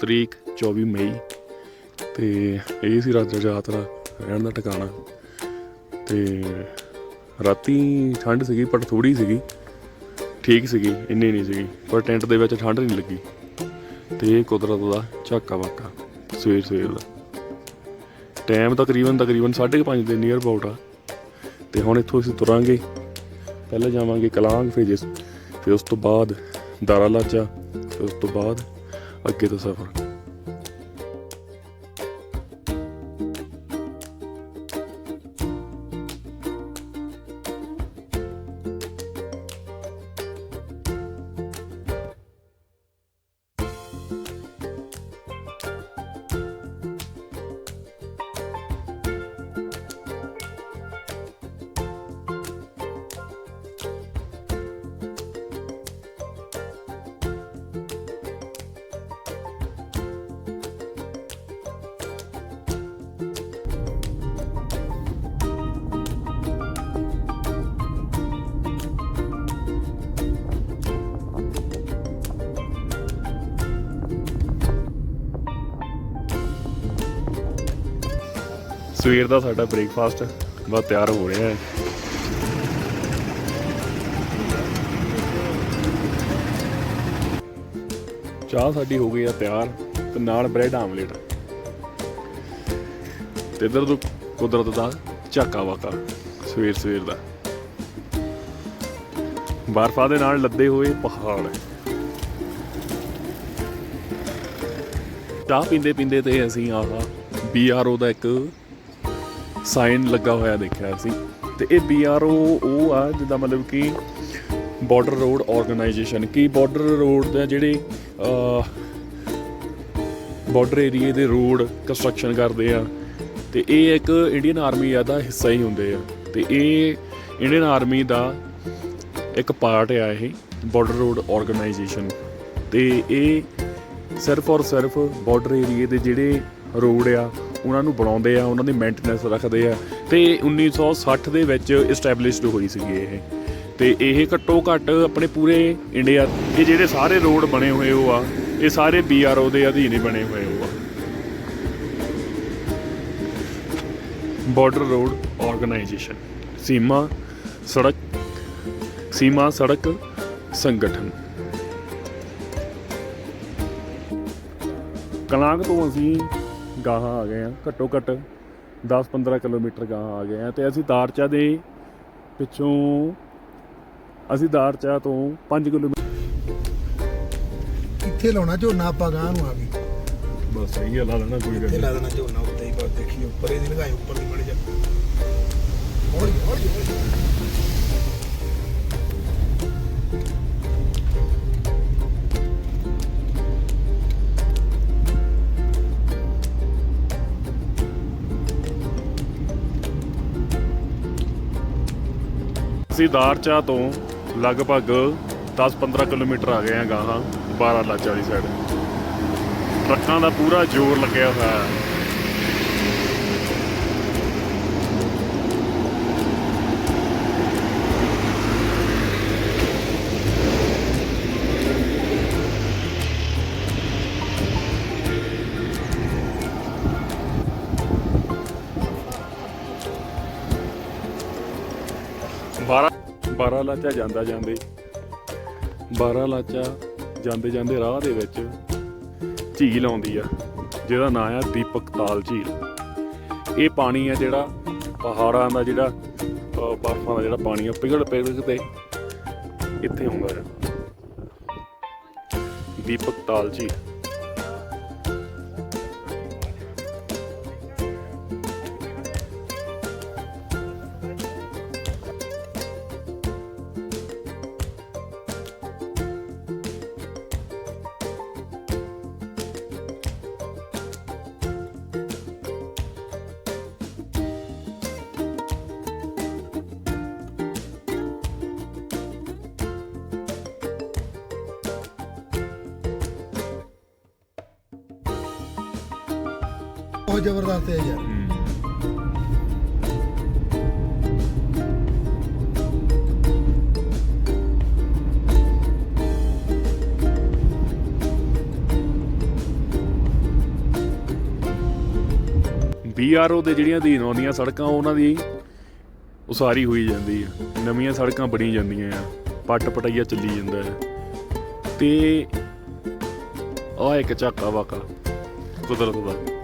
ਤਰੀਕ 24 ਮਈ ਤੇ ਇਹ ਸੀ ਰਾਤ ਯਾਤਰਾ, ਰਹਿਣ ਦਾ ਟਿਕਾਣਾ ਤੇ ਰਾਤੀ ਠੰਡ ਸੀਗੀ ਪਰ ਥੋੜੀ ਸੀਗੀ, ਠੀਕ ਸੀਗੀ, ਇੰਨੀ ਨਹੀਂ ਸੀਗੀ, ਪਰ ਟੈਂਟ ਦੇ ਵਿੱਚ ਠੰਡ ਨਹੀਂ ਲੱਗੀ ਤੇ ਇਹ ਕੁਦਰਤ ਦਾ ਝਾਕਾ ਵਾਕਾ, ਸਵੇਰ ਸਵੇਰ ਦਾ। ਟਾਈਮ ਤਕਰੀਬਨ ਤਕਰੀਬਨ 5:30 ਦੇ ਨੀਅਰ ਅਬਾਊਟ ਆ ਤੇ ਹੁਣ ਇੱਥੋਂ ਅਸੀਂ ਤੁਰਾਂਗੇ, ਪਹਿਲਾਂ ਜਾਵਾਂਗੇ ਕਲਾਂਗ ਫਿਰ ਜਿਸ ਫਿਰ ਉਸ ਤੋਂ ਬਾਅਦ ਦਾਰਾ ਲਾਚਾ ਫਿਰ ਉਸ ਤੋਂ ਬਾਅਦ ਅੱਗੇ ਦਾ ਸਵੇਰ ਦਾ ਸਾਡਾ ਬ੍ਰੇਕਫਾਸਟ ਬਸ ਤਿਆਰ ਹੋ ਰਿਹਾ ਹੈ। ਚਾਹ ਸਾਡੀ ਹੋ ਗਈ ਆ ਤਿਆਰ ਤੇ ਨਾਲ ਬ੍ਰੈਡ ਆਮਲੇਟ। ਤੇ ਇਧਰ ਤੋਂ ਕੁਦਰਤ ਦਾ ਝਾਕਾ ਵਾਕਾ ਸਵੇਰ ਸਵੇਰ ਦਾ। ਬਰਫਾਂ ਦੇ ਨਾਲ ਲੱਦੇ ਹੋਏ ਪਹਾੜ। ਚਾਹ ਪੀਂਦੇ ਪੀਂਦੇ ਤੇ ਅਸੀਂ ਆਹ ਬੀਆਰਓ ਦਾ ਇੱਕ ਸਾਈਨ ਲੱਗਾ ਹੋਇਆ ਦੇਖਿਆ ਸੀ। ਤੇ ਇਹ ਬੀਆਰਓ ਉਹ ਆ ਜਿਹਦਾ ਮਤਲਬ ਕਿ ਬਾਰਡਰ ਰੋਡ ਆਰਗੇਨਾਈਜੇਸ਼ਨ ਕੀ ਬਾਰਡਰ ਰੋਡ ਦੇ ਜਿਹੜੇ ਬਾਰਡਰ ਏਰੀਏ ਦੇ ਰੋਡ ਕੰਸਟਰਕਸ਼ਨ ਕਰਦੇ ਆ। ਤੇ ਇਹ ਇੱਕ ਇੰਡੀਅਨ ਆਰਮੀ ਦਾ ਹਿੱਸਾ ਹੀ ਹੁੰਦੇ ਆ। ਤੇ ਇਹ ਇੰਡੀਅਨ ਆਰਮੀ ਦਾ ਇੱਕ ਪਾਰਟ ਆ ਇਹ ਬਾਰਡਰ ਰੋਡ ਆਰਗੇਨਾਈਜੇਸ਼ਨ ਤੇ ਇਹ ਸਿਰਫ ਔਰ ਸਿਰਫ ਬਾਰਡਰ ਏਰੀਏ ਦੇ ਜਿਹੜੇ ਰੋਡ ਆ ਉਹਨਾਂ ਨੂੰ ਬਣਾਉਂਦੇ ਆ, ਉਹਨਾਂ ਦੀ ਮੇਨਟੇਨੈਂਸ ਰੱਖਦੇ ਆ। ਤੇ 1960 ਦੇ ਵਿੱਚ ਐਸਟੈਬਲਿਸ਼ਡ ਹੋਈ ਸੀਗੀ ਇਹ। ਤੇ ਇਹ ਘੱਟੋ ਘੱਟ ਆਪਣੇ ਪੂਰੇ ਇੰਡੀਆ ਇਹ ਜਿਹੜੇ ਸਾਰੇ ਰੋਡ ਬਣੇ ਹੋਏ ਹੋ ਆ, ਇਹ ਸਾਰੇ ਬੀਆਰਓ ਦੇ ਅਧੀਨ ਹੀ ਬਣੇ ਹੋਏ ਹੋ ਆ। ਬਾਰਡਰ ਰੋਡ ਆਰਗੇਨਾਈਜੇਸ਼ਨ ਸੀਮਾ ਸੜਕ ਸੀਮਾ ਸੜਕ ਸੰਗਠਨ। ਕਲਾਂਗ ਤੋਂ ਅਸੀਂ ਗਾਹਾਂ ਆ ਗਏ ਆ ਘੱਟੋ ਘੱਟ 10-15 ਕਿਲੋਮੀਟਰ ਗਾਹਾਂ ਆ ਗਏ ਆ ਤੇ ਅਸੀਂ ਦਾਰਚਾ ਦੇ ਪਿੱਛੋਂ ਅਸੀਂ ਦਾਰਚਾ ਤੋਂ 5 ਕਿਲੋਮੀਟਰ ਇੱਥੇ ਲਾਉਣਾ ਝੋਨਾ ਆਪਾਂ ਗਾਂ ਨੂੰ ਆ ਗਈ ਬਸ ਸਹੀ ਹੈ ਲਾ ਲੈਣਾ ਕੋਈ ਇੱਥੇ ਲਾ ਦੇਣਾ ਝੋਨਾ ਉੱਤੇ ਹੀ ਬਸ ਦੇਖੀ ਉੱਪਰ ਇਹਦੀ ਲਗਾਈ ਉੱਪਰ ਦੀ ਅਸੀਂ ਦਾਰਚਾ ਤੋਂ ਲਗਭਗ 10-15 ਕਿਲੋਮੀਟਰ ਆ ਗਏ ਆ ਗਾਹਾਂ 12 ਲਾਚਾ ਵਾਲੀ ਸਾਈਡ। ਟਰੱਕਾਂ ਦਾ ਪੂਰਾ ਜ਼ੋਰ ਲੱਗਿਆ ਹੋਇਆ ਹੈ। 12 ਲਾਚਾ ਜਾਂਦਾ ਜਾਂਦੇ। 12 ਲਾਚਾ ਜਾਂਦੇ ਜਾਂਦੇ ਰਾਹ ਦੇ ਵਿੱਚ ਝੀਲ ਆਉਂਦੀ ਆ, ਜਿਹਦਾ ਨਾਂ ਆ ਦੀਪਕ ਤਾਲ ਝੀਲ। ਇਹ ਪਾਣੀ ਆ ਜਿਹੜਾ ਪਹਾੜਾਂ ਦਾ ਜਿਹੜਾ ਬਰਫਾਂ ਦਾ ਜਿਹੜਾ ਪਾਣੀ ਆ ਪਿਘਲ ਪਿਘਲ ਕੇ ਇੱਥੇ ਆਉਂਦਾ ਹੈ ਦੀਪਕ ਤਾਲ ਝੀਲ। ਬਹੁਤ ਜ਼ਬਰਦਸਤ ਹੈ ਯਾਰ। ਓ ਦੇ ਜਿਹੜੀਆਂ ਦੀ ਨੌਨੀਆਂ ਸੜਕਾਂ, ਉਹਨਾਂ ਦੀ ਉਸਾਰੀ ਹੋਈ ਜਾਂਦੀ ਹੈ ਨਵੀਆਂ ਸੜਕਾਂ ਬਣੀ ਜਾਂਦੀਆਂ ਆ। ਪੱਟ ਪਟਈਆ ਚੱਲੀ ਜਾਂਦਾ ਹੈ ਤੇ ਆ ਇੱਕ ਚੱਕਾ ਵਾਕਾ, ਕੁਦਰਤ ਦਾ।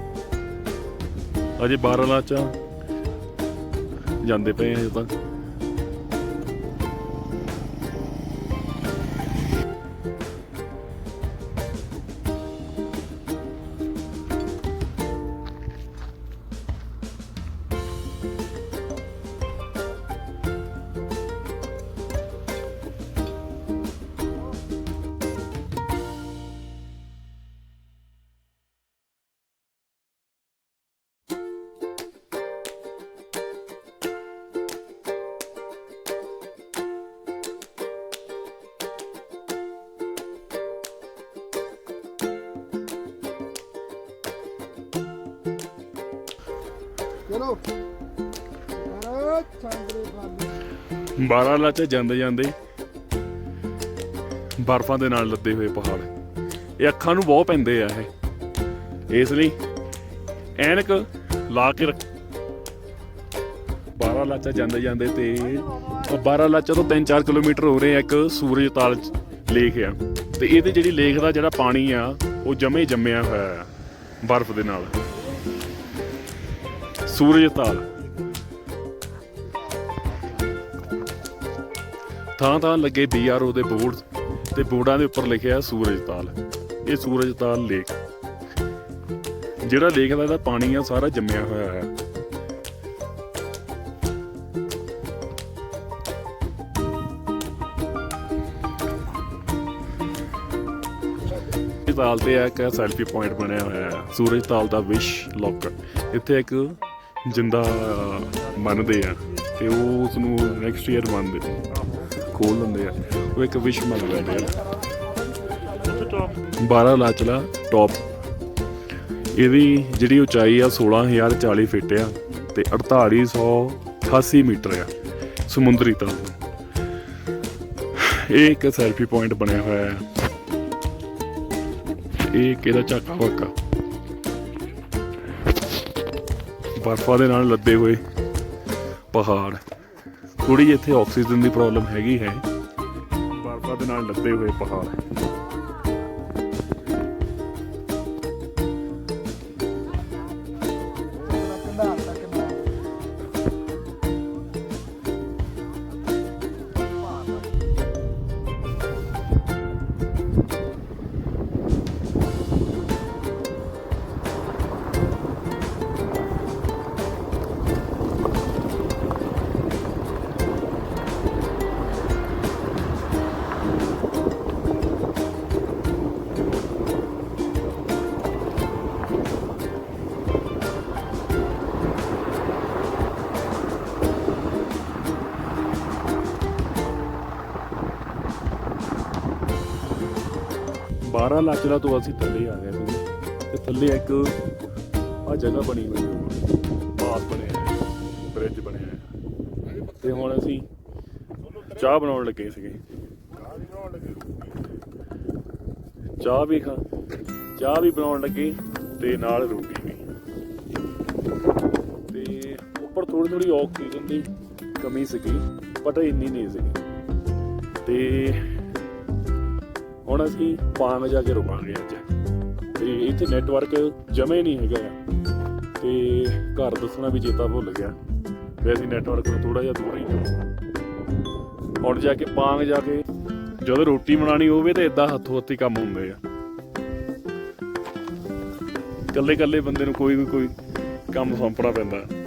ਅਜੇ 12 ਲਾਚਾਂ ਜਾਂਦੇ ਪਏ ਆ ਅਜੇ ਤੱਕ ਚਲੋ। ਅਰੇ ਚਾਂਦਰੇ ਬਾਬੇ 12 ਲਾਚਾਂ ਜਾਂਦੇ ਜਾਂਦੇ ਬਰਫਾਂ ਦੇ ਨਾਲ ਲੱਦੇ ਹੋਏ ਪਹਾੜ। ਇਹ ਅੱਖਾਂ ਨੂੰ ਬਹੁਤ ਪੈਂਦੇ ਆ ਇਹ। ਇਸ ਲਈ ਐਨਕ ਲਾ ਕੇ ਰੱਖ 12 ਲਾਚਾ ਜਾਂਦੇ ਜਾਂਦੇ ਤੇ ਉਹ 12 ਲਾਚਾ ਤੋਂ 3-4 ਕਿਲੋਮੀਟਰ ਹੋ ਰਹੇ ਆ ਇੱਕ ਸੂਰਜ ਤਾਲ ਲੇਕ ਆ। ਤੇ ਇਹਦੇ ਜਿਹੜੀ ਲੇਖ ਦਾ ਜਿਹੜਾ ਪਾਣੀ ਆ, ਉਹ ਜਮੇ ਜੰਮਿਆ ਹੋਇਆ ਆ, ਬਰਫ਼ ਦੇ ਨਾਲ। ਸੂਰਜ ਤਾਲ ਥਾਂ ਥਾਂ ਲੱਗੇ ਬੀਆਰਓ ਦੇ ਬੋਰਡ ਤੇ ਬੋਰਡਾਂ ਦੇ ਉੱਪਰ ਲਿਖਿਆ ਸੂਰਜ ਤਾਲ ਇਹ ਸੂਰਜ ਤਾਲ ਲੇਕ। ਜਿਹੜਾ ਲੇਕ ਦਾ ਇਹਦਾ ਪਾਣੀ ਆ, ਸਾਰਾ ਜੰਮਿਆ ਹੋਇਆ ਹੈ। ਤਾਲ ਤੇ ਇੱਕ ਸੈਲਫੀ ਪੁਆਇੰਟ ਬਣਿਆ ਹੋਇਆ ਹੈ। ਸੂਰਜ ਤਾਲ ਦਾ ਵਿਸ਼ ਲੋਕਰ ਇੱਥੇ ਇੱਕ ਜਿੰਦਾ ਮੰਨਦੇ ਆ ਤੇ ਉਹ ਉਸ ਨੂੰ ਨੈਕਸਟ ਈਅਰ ਮੰਨਦੇ ਖੋਲ ਲੈਂਦੇ ਆ। ਉਹ ਇੱਕ ਵਿਸ਼ ਮੰਨ ਲੈਂਦੇ ਆ 12 ਲਾਚਲਾ ਟੌਪ ਇਹਦੀ ਜਿਹੜੀ ਉਚਾਈ ਆ 16040 ਫੀਟ ਆ ਤੇ 4888 ਮੀਟਰ ਆ, ਸਮੁੰਦਰੀ ਤਲ ਇਹ ਇੱਕ ਸੈਲਫੀ ਪੁਆਇੰਟ ਬਣਿਆ ਹੋਇਆ ਹੈ। ਇਹ ਇੱਕ ਇਹਦਾ ਝਾਕਾ ਵਾਕਾ ਬਰਫਾਂ ਦੇ ਨਾਲ ਲੱਦੇ ਹੋਏ ਪਹਾੜ। ਥੋੜੀ ਜਿਹੀ ਇੱਥੇ ਆਕਸੀਜਨ ਦੀ ਪ੍ਰੋਬਲਮ ਹੈਗੀ ਹੈ। ਬਰਫਾਂ ਦੇ ਨਾਲ ਲੱਦੇ ਹੋਏ ਪਹਾੜ। 12 ਲਾਚਲਾ ਤੋਂ ਅਸੀਂ ਥੱਲੇ ਆ ਗਏ ਸੀ। ਤੇ ਥੱਲੇ ਇੱਕ ਆ ਜਗ੍ਹਾ ਬਣੀ ਹੋਈ ਹੈ ਪਾਸ ਬਣਿਆ ਹੈ ਬ੍ਰਿਜ ਬਣਿਆ ਹੈ। ਤੇ ਹੁਣ ਅਸੀਂ ਚਾਹ ਬਣਾਉਣ ਲੱਗੇ ਸੀਗੇ। ਚਾਹ ਵੀ ਖਾ, ਚਾਹ ਵੀ ਬਣਾਉਣ ਲੱਗੇ ਤੇ ਨਾਲ ਰੋਟੀ ਵੀ। ਤੇ ਉੱਪਰ ਥੋੜੀ ਥੋੜੀ ਆਕਸੀਜਨ ਦੀ ਕਮੀ ਸੀਗੀ ਬਟ ਇੰਨੀ ਨਹੀਂ ਸੀਗੀ। ਤੇ ਹੁਣ ਅਸੀਂ ਪਾਂਗ ਜਾ ਕੇ ਰੁਕਾਂਗੇ ਅੱਜ। ਤੇ ਇੱਥੇ ਨੈਟਵਰਕ ਜਮੇ ਨਹੀਂ ਹੈਗਾ। ਆ। ਤੇ ਘਰ ਦੱਸਣਾ ਵੀ ਚੇਤਾ ਭੁੱਲ ਗਿਆ। ਵੀ ਅਸੀਂ ਨੈਟਵਰਕ ਨੂੰ ਥੋੜਾ ਜਿਹਾ ਦੂਰ ਹੀ ਹੁਣ ਜਾ ਕੇ ਪਾਂਗ ਜਾ ਕੇ ਜਦੋਂ ਰੋਟੀ ਬਣਾਣੀ ਹੋਵੇ ਤਾਂ ਇਦਾਂ ਹੱਥੋਂ ਹੱਥੀ ਕੰਮ ਹੁੰਦੇ ਆ। ਇਕੱਲੇ ਇਕੱਲੇ ਬੰਦੇ ਨੂੰ ਕੋਈ ਵੀ ਕੋਈ ਕੰਮ ਸੌਂਪਣਾ ਪੈਂਦਾ।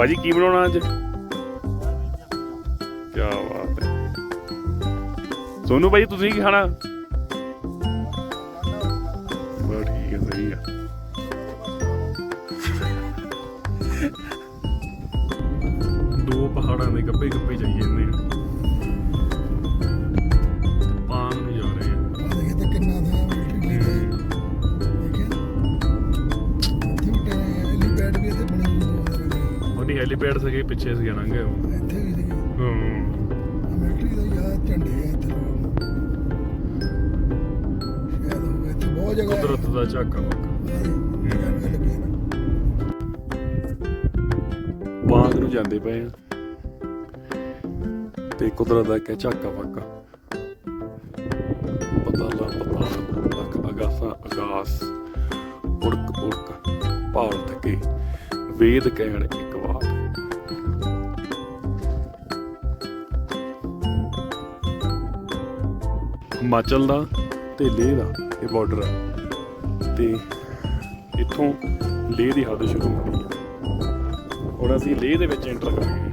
ਭਾਜੀ ਕੀ ਬਣਾਉਣਾ ਅੱਜ? ਕੀ ਬਾਤ ਹੈ। ਸੋਨੂ ਭਾਈ ਤੁਸੀਂ ਕੀ ਖਾਣਾ? ਹੈਲੀਪੈਡ ਸੀਗੇ ਪਿੱਛੇ ਸੀਗੇ ਨੰਗੇ ਇੱਥੇ ਵੀ ਸੀਗੇ। ਹਾਂ। ਮਿਲਟਰੀ ਦਾ ਯਾਰ ਝੰਡੇ ਆ ਇੱਥੇ ਕੁਦਰਤ ਦਾ ਝਾਕਾ ਵਾਕਾ ਜਾਣ ਗੱਲ ਪਈ ਨਾ ਬਾਗ ਨੂੰ ਜਾਂਦੇ ਪਏ ਆ। ਤੇ ਕੁਦਰਤ ਦਾ ਇੱਕ ਝਾਕਾ ਵਾਕਾ। ਪਤਾ ਲਾ ਪਤਾ ਲੱਖ ਅਗਾਸਾ ਅਗਾਸ। ਉੜਕ ਉੜਕ ਭਾਲ ਤੱਕੇ ਵੇਦ ਕਹਿਣ ਇੱਕ ਹਿਮਾਚਲ ਦਾ ਤੇ ਲੇਹ ਦਾ ਇਹ ਬਾਰਡਰ ਆ। ਤੇ ਇੱਥੋਂ ਲੇਹ ਦੀ ਹੱਦ ਸ਼ੁਰੂ ਹੁੰਦੀ ਆ। ਹੁਣ ਅਸੀਂ ਲੇਹ ਦੇ ਵਿੱਚ ਐਂਟਰ ਕਰਾਂਗੇ।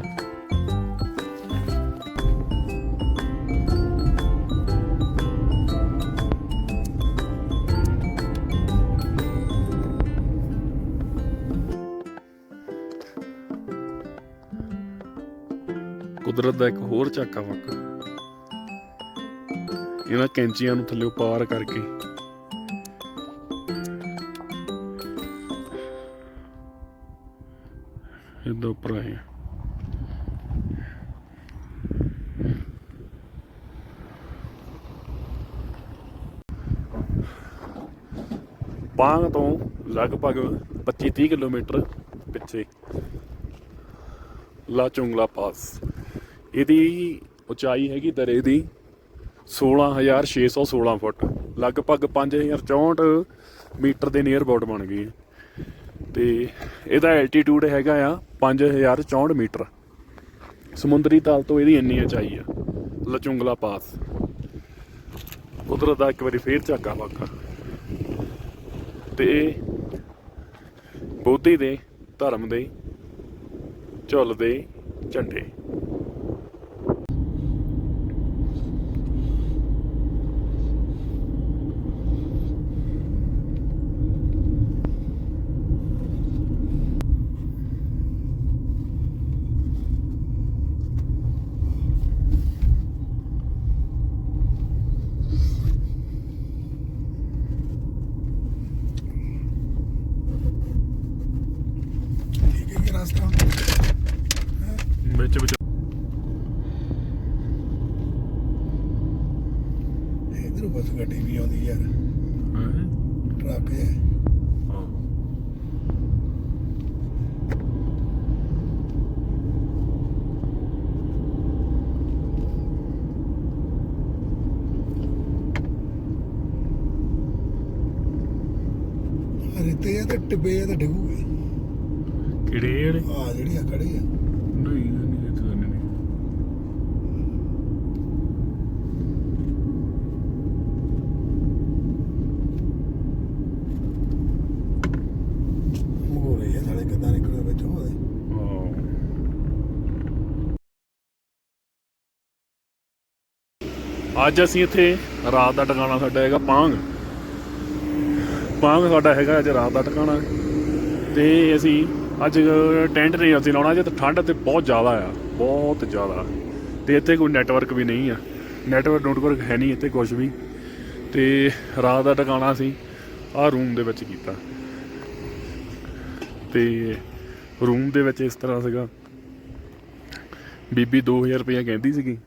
ਕੁਦਰਤ ਦਾ ਇੱਕ ਹੋਰ ਝਾਕਾ ਵਾਕਾ ਇਹਨਾਂ ਕੈਂਚੀਆਂ ਨੂੰ ਥੱਲੇ ਪਾਰ ਕਰਕੇ। ਇਹਦੇ ਉੱਪਰ ਆਏ ਆ। ਬਾਂਗ ਤੋਂ ਲਗਭਗ 25-30 ਕਿਲੋਮੀਟਰ ਪਿੱਛੇ ਲਾ ਚੁੰਗਲਾ ਪਾਸ। ਇਹਦੀ ਉਚਾਈ ਹੈਗੀ ਦਰੇ ਦੀ 16616 ਫੁੱਟ। ਲਗਭਗ 5064 ਮੀਟਰ ਦੇ ਨੀਅਰ ਅਬਾਊਟ ਬਣ ਗਈ ਹੈ। ਤੇ ਇਹਦਾ ਐਲਟੀਟਿਊਡ ਹੈਗਾ ਆ 5064 ਮੀਟਰ। ਸਮੁੰਦਰੀ ਤਲ ਤੋਂ ਇਹਦੀ ਇੰਨੀ ਉਚਾਈ ਆ, ਲਚੁੰਗਲਾ ਪਾਸ। ਕੁਦਰਤ ਦਾ ਇੱਕ ਵਾਰੀ ਫੇਰ ਝਾਕਾ ਵਾਕਾ। ਤੇ ਬੋਧੀ ਦੇ, ਧਰਮ ਦੇ ਝੁੱਲਦੇ ਝੰਡੇ ਠੀਕ ਹੈ ਕਿ ਰਸਤਾ ਵਿੱਚ ਵਿੱਚ। ਇਧਰੋਂ ਬਸ ਗੱਡੀ ਵੀ ਆਉਂਦੀ ਯਾਰ। ਟਰੱਕ ਹੈ। ਰਿੱਤੇ ਆ ਤੇ ਟਿੱਬੇ ਤੇ ਡਿੱਗੂਗੇ। ਕਿਹੜੇ ਜਿਹੜੇ? ਆ ਜਿਹੜੀ ਆ ਖੜੀ ਆ। ਨਹੀਂ ਨਹੀਂ ਇਹ ਤਾਂ ਨਹੀਂ ਮਗੋਰੇ ਆ ਸਾਲੇ ਕਿੱਦਾਂ ਨਿਕਲਦੇ ਵਿੱਚੋਂ ਉਹਦੇ ਅੱਜ ਅਸੀਂ ਇੱਥੇ ਰਾਤ ਦਾ ਟਿਕਾਣਾ ਸਾਡਾ ਹੈਗਾ ਪਾਂਗ। ਪਾਂਗ ਸਾਡਾ ਹੈਗਾ ਅੱਜ ਰਾਤ ਦਾ ਟਿਕਾਣਾ। ਤੇ ਅਸੀਂ ਅੱਜ ਟੈਂਟ ਨਹੀਂ ਅਸੀਂ ਲਾਉਣਾ, ਜੇ ਤਾਂ ਠੰਡ ਤੇ ਬਹੁਤ ਜ਼ਿਆਦਾ ਆ, ਬਹੁਤ ਜ਼ਿਆਦਾ। ਤੇ ਇੱਥੇ ਕੋਈ ਨੈਟਵਰਕ ਵੀ ਨਹੀਂ ਆ। ਨੈਟਵਰਕ ਨੈਟਵਰਕ ਹੈ ਨਹੀਂ ਇੱਥੇ ਕੁਝ ਵੀ। ਤੇ ਰਾਤ ਦਾ ਟਿਕਾਣਾ ਅਸੀਂ ਆਹ ਰੂਮ ਦੇ ਵਿੱਚ ਕੀਤਾ। ਤੇ ਰੂਮ ਦੇ ਵਿੱਚ ਇਸ ਤਰ੍ਹਾਂ ਸੀਗਾ। ਬੀਬੀ 2000 ਰੁਪਇਆ ਕਹਿੰਦੀ ਸੀਗੀ।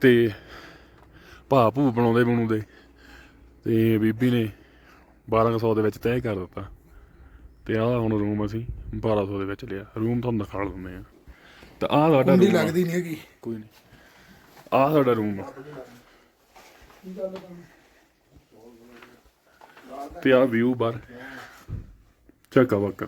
ਤੇ ਭਾ ਭੂ ਬਣਾਉਂਦੇ ਬਣਾਉਂਦੇ ਤੇ ਬੀਬੀ ਨੇ 1200 ਦੇ ਵਿੱਚ ਤੈਅ ਕਰ ਦਿੱਤਾ। ਤੇ ਆਹ ਹੁਣ ਰੂਮ ਅਸੀਂ 1200 ਦੇ ਵਿੱਚ ਲਿਆ। ਰੂਮ ਤੁਹਾਨੂੰ ਦਿਖਾ ਦਿੰਦੇ ਆ ਤਾਂ ਆਹ ਸਾਡਾ ਕੁੰਡੀ room ਆ। ਲੱਗਦੀ ਨਹੀਂ ਹੈਗੀ। ਕੋਈ ਨਹੀਂ ਆਹ ਸਾਡਾ ਰੂਮ ਆ। ਤੇ ਆਹ ਵਿਊ ਬਾਹਰ। ਚੱਕਾ ਬੱਕਾ